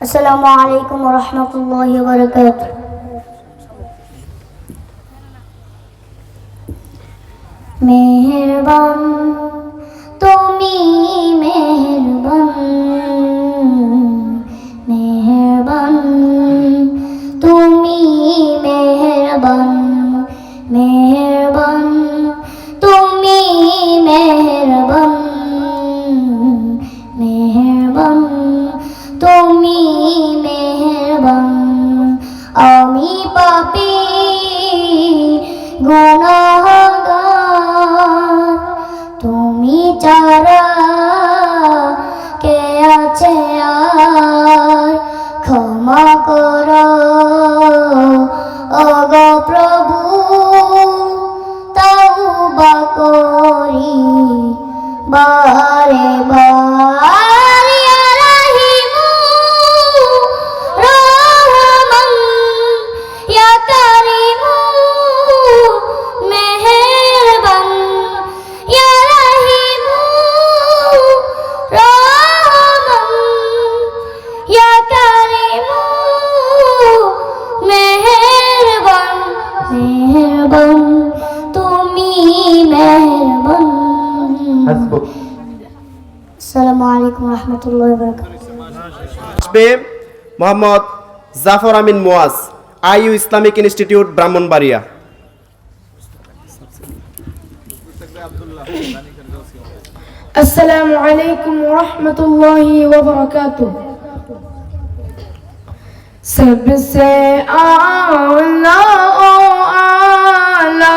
আসসালামু আলাইকুম রহমতুল্লাহ বরকাত মেহরবান তুমি Mohammad Jafar Amin Moaz, I U Islamic Institute, Brahmanbaria. আসসালামু আলাইকুম রহমতুল্লাহি सबसे आला আলা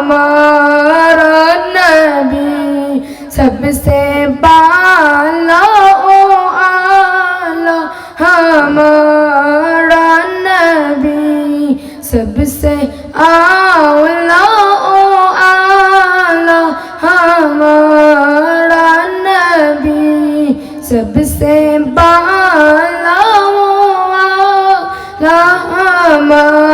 हमारा नबी सबसे बा আওলা ও আলা হামারা নবী সবসে বালা ও আলা হামারা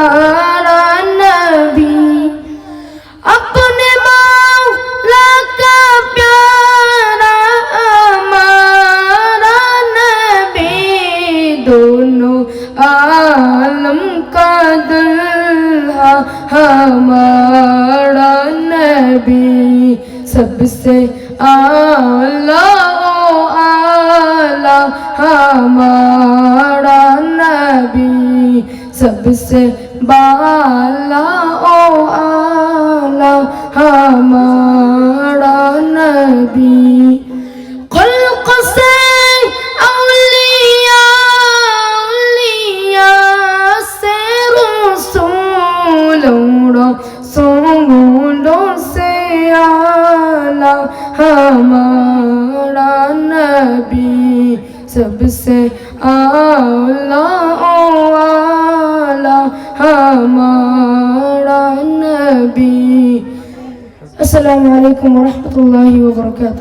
আলাইকুম রহমতুল্লাহ বরকাত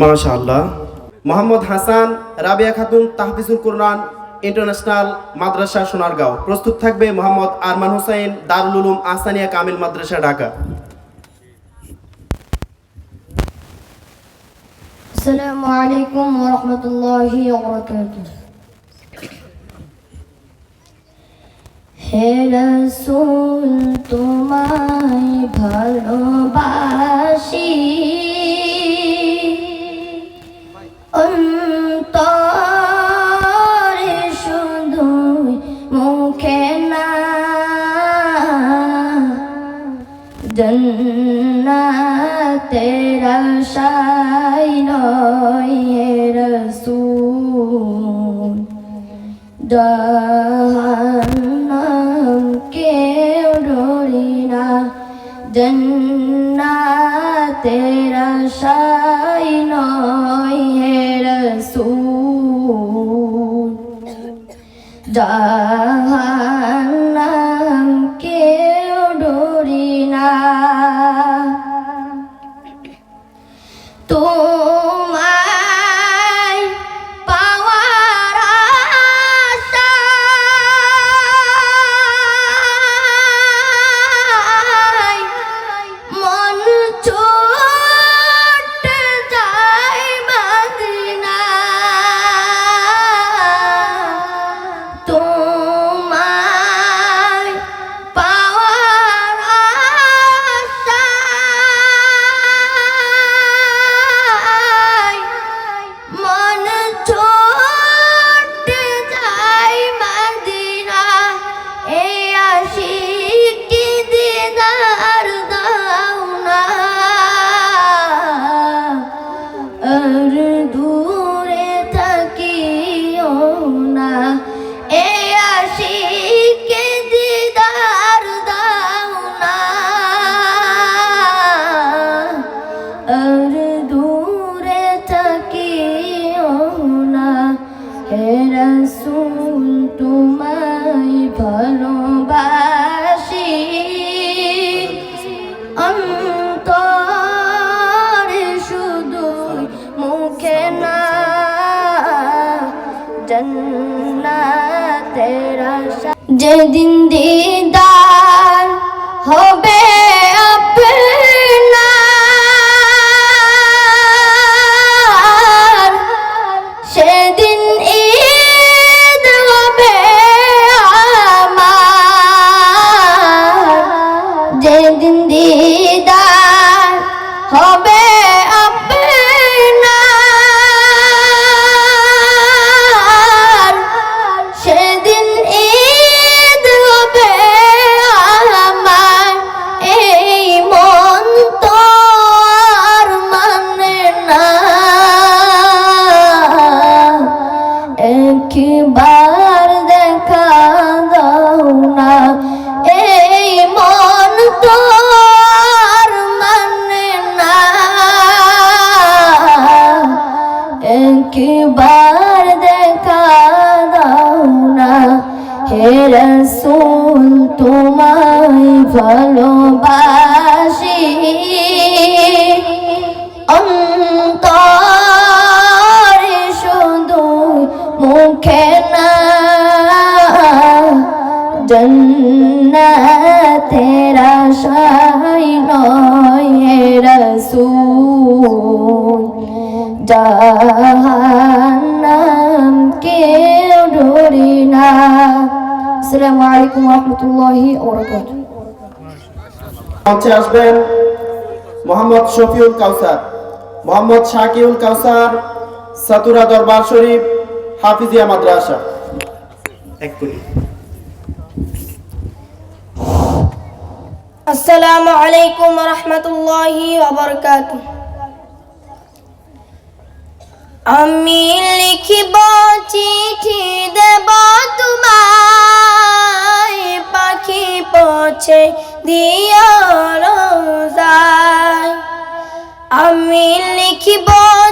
মাশাআল্লাহ। মোহাম্মদ হাসান রাবিয়া খাতুন তাহফিজুল কোরআন ইন্টারন্যাশনাল মাদ্রাসা সোনারগাঁও। প্রস্তুত থাকবে মোহাম্মদ আরমান হোসেন দারুল উলুম আহসানিয়া কামিল মাদ্রাসা ঢাকা। আসসালামু আলাইকুম ওয়া রাহমাতুল্লাহি ওয়া বারাকাতুহু। হে রসুল তোমায় ভালোবাসি। অন্তরে শুধু মুখে না জন্নাতের আশায় নয় রসুল জাহান্নাম জন্নাতের আশায় নয় হে রসুল। জাহান্নাম জন্নাতের আশা। যেদিন দিদার একবার দেখা দাও না এই মন তো আর মানে না একবার দেখা দাও না হে রসুল তোমায় ভালোবাসি জাহান্নাম কেউ ডরি না। আসসালামু আলাইকুম রহমতুল্লাহি ওবরাকাতুহু মঞ্চে আসবেন মোহাম্মদ শফিউল কাউসার মোহাম্মদ শাকিউল কাউসার সাতুরা দরবার শরীফ হাফিজিয়া মাদ্রাসা। এক কোটি আসসালামু আলাইকুম রহমতুল্লাহি ওবরকাত আমি লিখিব চিঠি দেব তোমায়। পাখি পৌঁছে দিও রোজায়। আমি লিখিব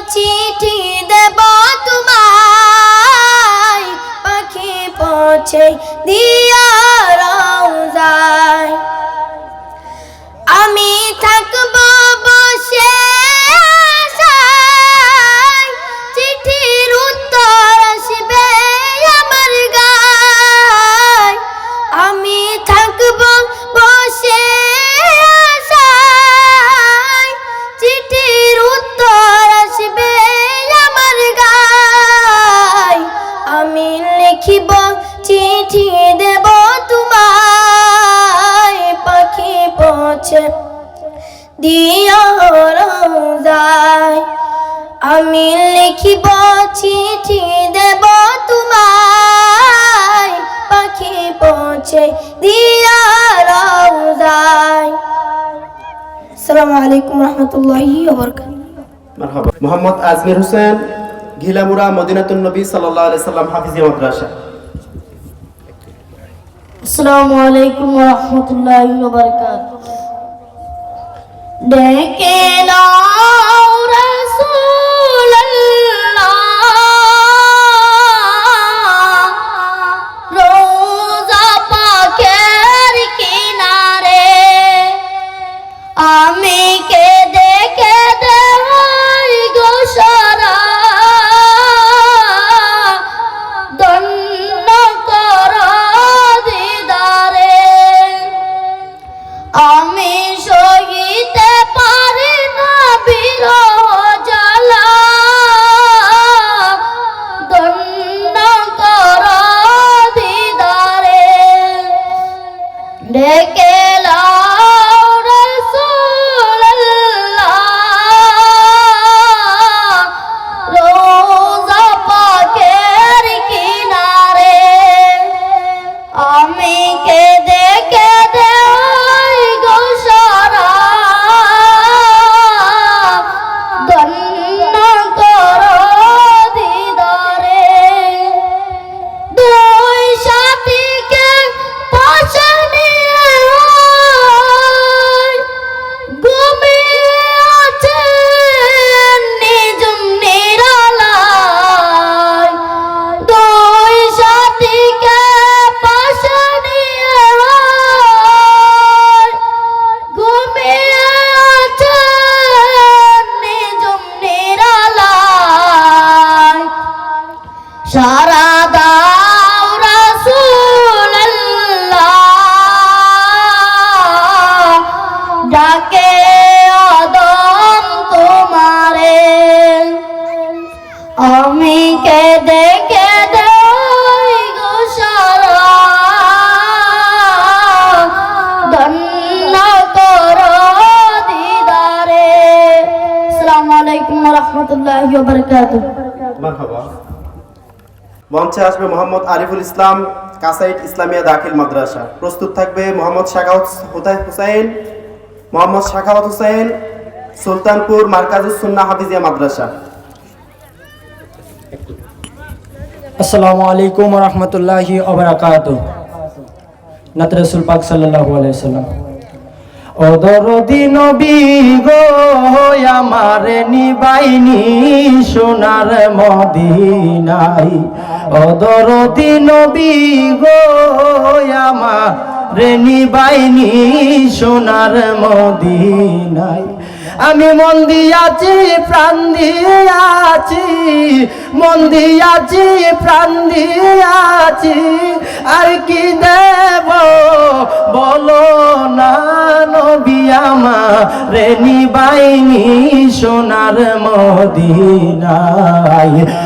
চিঠি দেব তোমায়। পাখি পৌঁছে দিও রোজায়। দিও রোজায়। আমি লিখিব চিঠি দেব তোমায়। পাখি পৌঁছে দিও রোজায়। আসসালামু আলাইকুম রহমতুল্লাহি মোহাম্মদ আজমির হোসেন ঘিলামুরা মদিনাতুন নবী সাল্লাল্লাহু আলাইহি সাল্লাম হাফিজিয়া মাদ্রাসা। আসসালামু আলাইকুম রহমতুল্লাহি ডেকে নাও রাসূলুল্লাহ রাহমাতুল্লাহি ওয়া বারাকাতুহু। মারহাবা। মঞ্চে আসবে মোহাম্মদ আরিফুল ইসলাম কাসাইট ইসলামিয়া দাখিল মাদ্রাসা। প্রস্তুত থাকবে মোহাম্মদ শাখাওয়াত হুতাই হুসাইন মোহাম্মদ শাখাওয়াত হুসাইন সুলতানপুর মার্কাজুস সুন্নাহ হাফিজিয়া মাদ্রাসা। আসসালামু আলাইকুম রহমতুল্লাহি অবরাকাত নাত রসুল পাক সাল্লাল্লাহু আলাইহি সাল্লাম ও দরদি নবী গো আমার নিবাইনি সোনার মদিনাই। অদরদি দরদি নবী গো আমার নিবাইনি সোনার মদিনাই। আমি মন দিয়াছি, প্রাণ দিয়াছি, মন দিয়াছি, প্রাণ দিয়াছি। আর কি দেব বলো না নবী রেনি বাইনি সোনার মদিনাই ও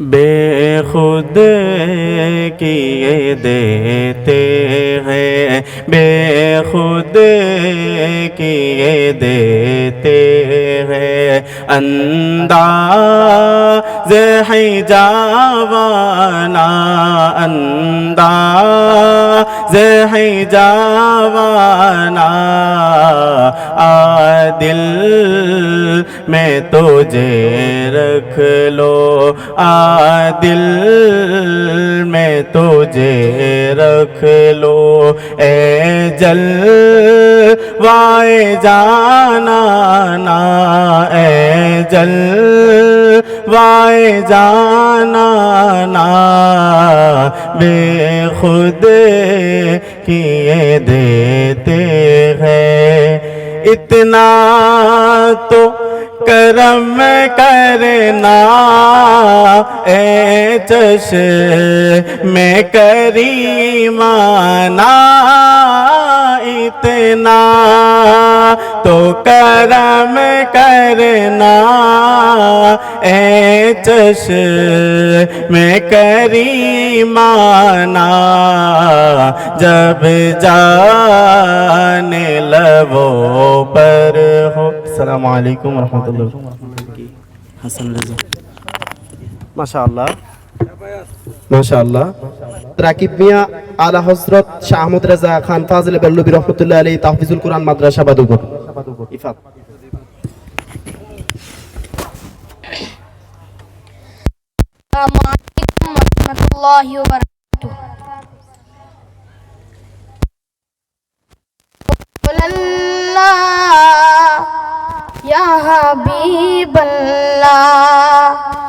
بے خود کیے دیتے ہیں۔ بے خود کیے دیتے ہیں۔ اندا ہے جاوانا اندا زہی جاوانا آ دل میں تجھے رکھ لو۔ آ دل میں تجھے رکھ لو۔ اے جل وائے جانا نا، اے جل وائے جانا نا۔ بے خود کیے دیتے ہیں۔ اتنا تو کرم کرنا اے چش میں کری مانا اتنا تو کرم کرنا اے چش میں کری مانا جب جانے لبو پر ہو۔ السلام علیکم ورحمۃ اللہ۔ حسن رضا۔ ماشاء اللہ মাশাআল্লাহ রাকিব মিয়া আলা হযরত শাহ আহমদ রাজা খান ফাজিল বেল্লবী রহমতুল্লাহ আলাইহি তাহফিজুল কোরআন মাদ্রাসা বাদুপুর ইফাত السلام عليكم ورحمة الله وبركاته قل الله يا حبيب الله يا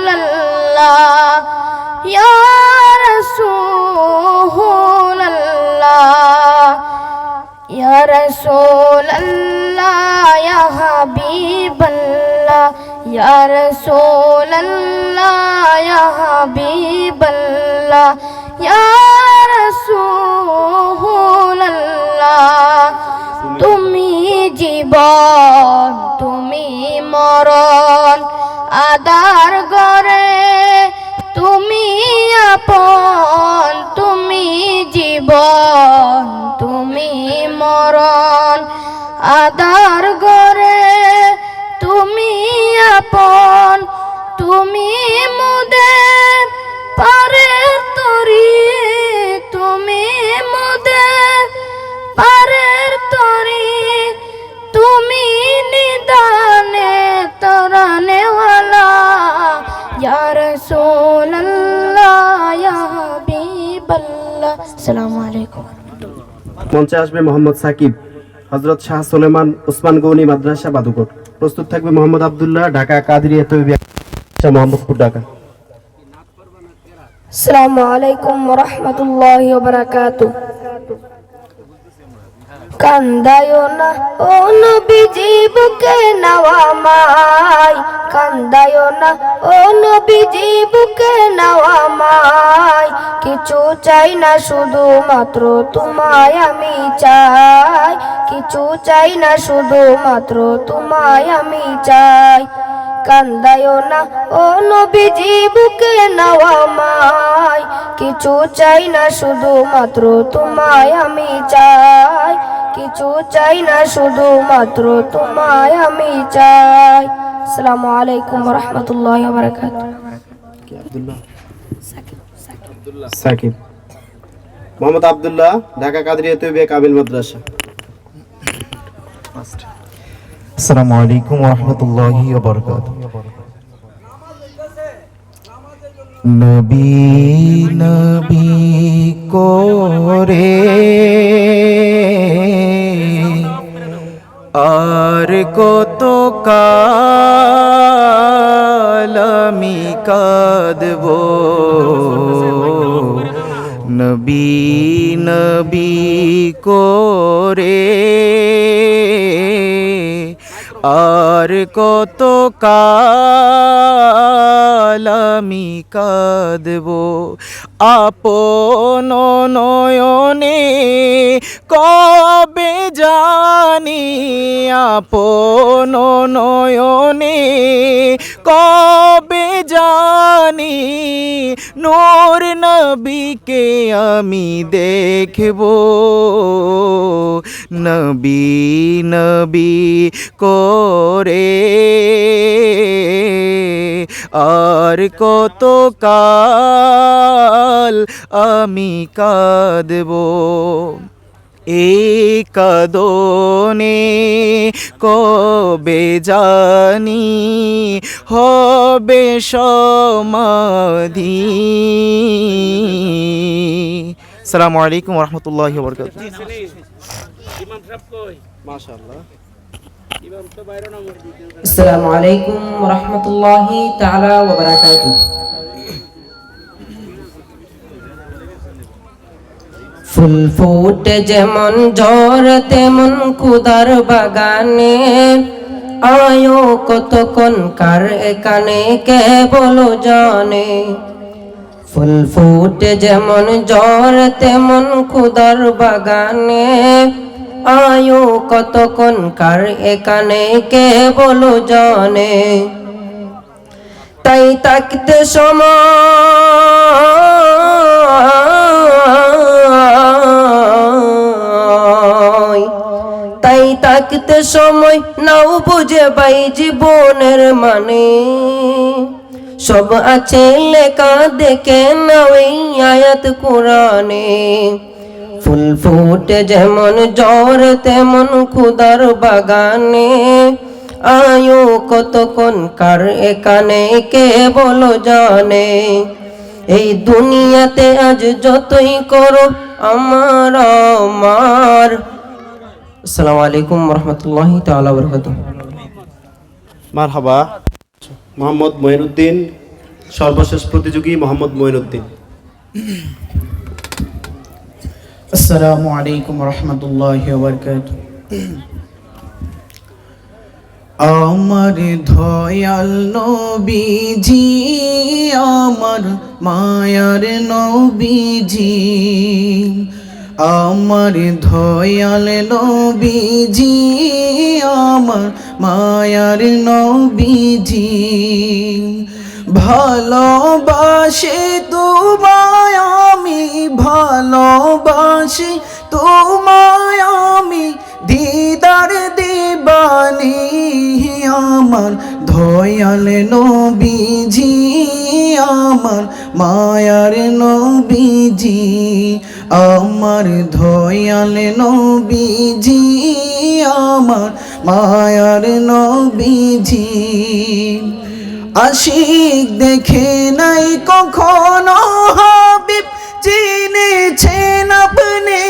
জীবন, তুমি মরণ। আদার গরে তুমি আপন, তুমি জীবন, তুমি মরণ। আদার গরে তুমি আপন, তুমি মুদের আসসালামু আলাইকুম। মঞ্চে আসবে মোহাম্মদ সাকিব হজরত শাহ সোলেমান ওসমান গৌনি মাদ্রাসা বাদুকট। প্রস্তুত থাকবে মোহাম্মদ আবদুল্লাহ ঢাকা কাদরিয়া তৈবি মোহাম্মদপুর ঢাকা। আসসালামু আলাইকুম রহমতুল্লাহি কান্দায়ো না, ও নবীজি বুকে নাওয়া মাই। কান্দায়ো না, ও নবীজি বুকে নাওয়া মাই। কিছু চাই না শুধু মাত্র তোমায় আমি চাই। কিছু চাই না শুধু মাত্র তোমায় আমি চাই। কান্দায়ো না, ও নবীজি বুকে নাওয়া মাই। কিছু চাই না শুধু মাত্র তোমায় আমি চাই। কিছু চাই না শুধু মাত্র তোমায় আমি চাই। আসসালামু আলাইকুম রহমতুল্লাহ বারাকাত আব্দুল্লাহ? সাকিব মোহাম্মদ আবদুল্লাহ ঢাকা কাদরিয়া তৈবি কাবিল মাদ্রাসা। আসসালামু আলাইকুম রহমতুল্লাহি নবী নবী করে আর কত কালামি কাদব। নবী নবী করে আর কত কালামি কাঁদব? আপন নয়নে কবে জানি? আপন নয়নে কবে জানি? নূর নবীকে আমি দেখব। নবী নবী করে আর কত কাল আমি কাঁদব। এই কাদনে কবে জানি হবে সমাধি? সালামু আলাইকুম রহমতুল্লাহ বরকাত আসসালামু আলাইকুম রহমতুল্লাহি তাআলা ওয়া ফুল ফুটে যেমন ঝড়, তেমন কুদার বাগানে। আয়ো কতক্ষণ কার এখানে কে বলো জানে। ফুল ফুটে যেমন ঝড়, তেমন কুদার বাগানে। আয়ো কতক্ষণ কার এখানে কে বলো জানে। তাই তাকতে সময় তাকতে সময় নাও বুঝে পাই জীবনের মানে। সব আছে লেখা দেখে নাও এই আয়াত কোরআনে। ফুল ফুটে যেমন জ্বর, তেমন খুদার বাগানে। আয়ু কতক্ষণ, কার এখানে, কে বলো জানে। এই দুনিয়াতে আজ যতই করো, আমার আমার আসসালামু আলাইকুম রহমতুল্লাহি তাআলা বরকাতুহ মারহাবা মোহাম্মদ মঈনুদ্দিন সর্বশেষ প্রতিযোগী মোহাম্মদ মঈনুদ্দিন। আসসালামু আলাইকুম রহমতুল্লাহ বরকাত আমার ধয়াল নবীজি আমার মায়ার নবীজি আমার ধয়াল নবীজি, আমার মায়ার নবীজি। ভালোবাসে তোমায় আমি, ভালোবাসি তোমায় আমি, দিদার দিবানি আমার ধয়াল নবীজি, আমার মায়ার নবীজি। আমার ধয়াল নবীজি, আমার মায়ার নবীজি। আশিক দেখে নাই কখনো হাবিব, চিনেছেন আপনি।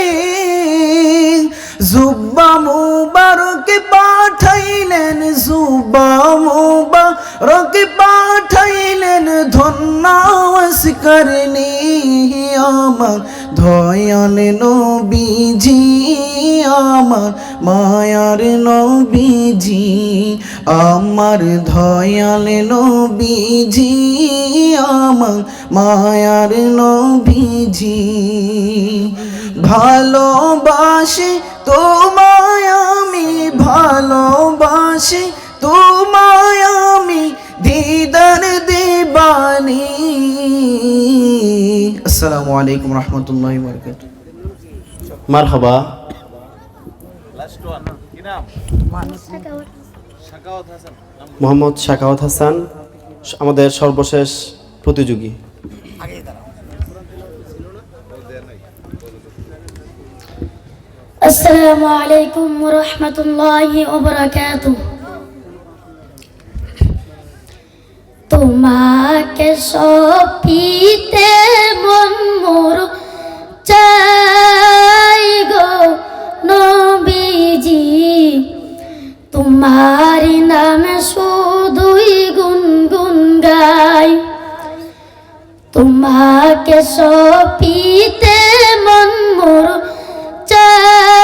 জুব্বা মুবারক পাঠাইলেন, জুব্বা মুবারক পাঠাইলেন ধন্যাস করনি আমার দয়াল নবীজি, আমার মায়ার নবীজি, আমার দয়াল নবীজি, আমার মায়ার নবীজি। ভালোবাসি তোমায় আমি, ভালোবাসি তোমায় আমি, দিদার দিবানি আসসালামু আলাইকুম রহমতুল্লাহ বরকাত মারহাবা। মোহাম্মদ শাকাওয়াত হাসান আমাদের সর্বশেষ প্রতিযোগী। আসসালামু আলাইকুম রহমতুল্লাহ ওবরাকাতুহ তোমাকে সপিতে মন মোর চাই গো নবীজি। তোমার নামে শুধুই গুনগুন গাই। তোমাকে সপিতে মন মোর চাই